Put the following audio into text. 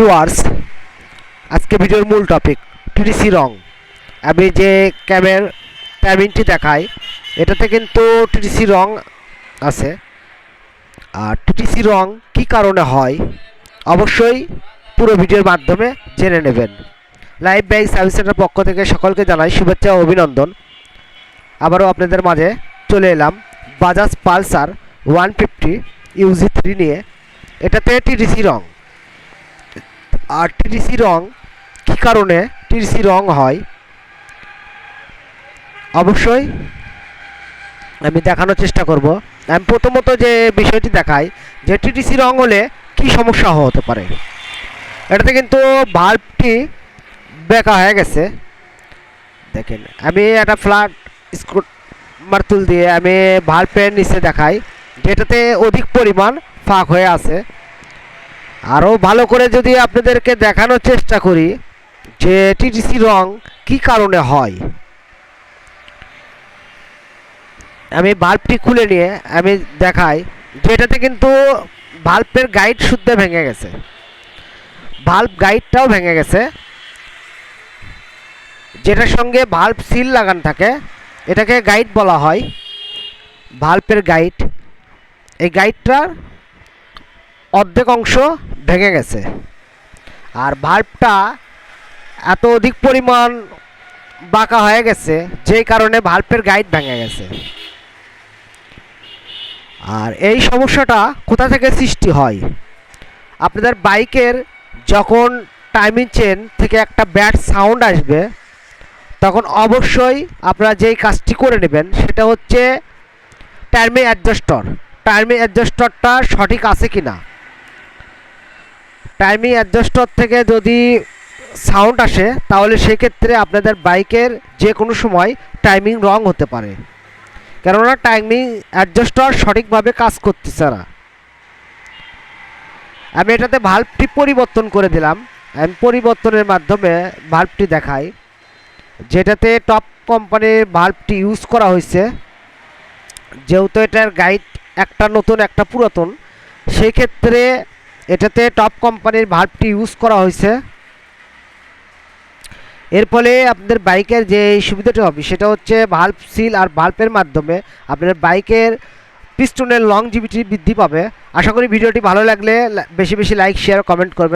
Viewers আজকে ভিডিওর মূল টপিক টিডিসি রং। আমি যে ক্যামের টাইমিংটি দেখাই, এটাতে কিন্তু টিডিসি রং আছে। আর টিডিসি রং কি কারণে হয়, অবশ্যই পুরো ভিডিওর মাধ্যমে জেনে নেবেন। লাইভ ব্যাগ সার্ভিস সেন্টার পক্ষ থেকে সকলকে জানাই শুভেচ্ছা ও অভিনন্দন। আবারও আপনাদের মাঝে চলে এলাম Bajaj Pulsar one fifty UG three নিয়ে। এটাতে টিডিসি রং। আর টিডিসি রং, কী কারণে টিডিসি রং হয়? অবশ্যই আমি দেখানোর চেষ্টা করব। আমি প্রথমত যে বিষয়টি দেখাই, যে টিডিসি রং হলে কি সমস্যা হতে পারে? এটাতে কিন্তু বাল্বটি বেঁকা হয়ে গেছে। দেখেন, আমি একটা ফ্ল্যাট স্ক্রু মারতুল দিয়ে আমি বাল্বের নিচে দেখাই, যেটাতে অধিক পরিমাণ ফাঁক হয়ে আছে। আরও ভালো করে যদি আপনাদেরকে দেখানোর চেষ্টা করি যে টিটিসি রং কি কারণে হয়। আমি বাল্বটি খুলে নিয়ে আমি দেখাই, যেটাতে কিন্তু বাল্বের গাইড শুদ্ধ ভেঙে গেছে। বাল্ব গাইডটাও ভেঙে গেছে। যেটার সঙ্গে বাল্ব সিল লাগানো থাকে, এটাকে গাইড বলা হয়। বাল্বের গাইড, এই গাইডটার অর্ধেক অংশ ভেঙে গেছে। আর ভাল্বটা এত অধিক পরিমাণ বাঁকা হয়ে গেছে, যেই কারণে ভাল্বের গাইড ভেঙে গেছে। আর এই সমস্যাটা কোথা থেকে সৃষ্টি হয়? আপনাদের বাইকের যখন টাইমিং চেন থেকে একটা ব্যাড সাউন্ড আসবে, তখন অবশ্যই আপনারা যেই কাজটি করে নেবেন, সেটা হচ্ছে টাইমিং অ্যাডজাস্টর টাইমিং অ্যাডজাস্টরটা সঠিক আছে কি না টাইমিং অ্যাডজাস্টর থেকে যদি সাউন্ড আসে, তাহলে সেক্ষেত্রে আপনাদের বাইকের যে কোনো সময় টাইমিং রং হতে পারে। কেননা টাইমিং অ্যাডজাস্টর সঠিকভাবে কাজ করতেছে না। আমি এটাতে ভাল্বটি পরিবর্তন করে দিলাম। পরিবর্তনের মাধ্যমে ভাল্বটি দেখাই। যেটাতে টপ কোম্পানির ভাল্বটি ইউজ করা হয়েছে। যেহেতু এটার গাইড একটা নতুন, একটা পুরাতন সেই ক্ষেত্রে এটাতে টপ কোম্পানির ভাল্বটি ইউজ করা হয়েছে। এর ফলে আপনাদের বাইকের যে সুবিধাটি হবে, সেটা হচ্ছে ভাল্ব সিল আর ভাল্বের মাধ্যমে আপনার বাইকের পিস্টনের লংজিভিটি বৃদ্ধি পাবে। আশা করি ভিডিওটি ভালো লাগলে বেশি বেশি লাইক শেয়ার কমেন্ট করবেন।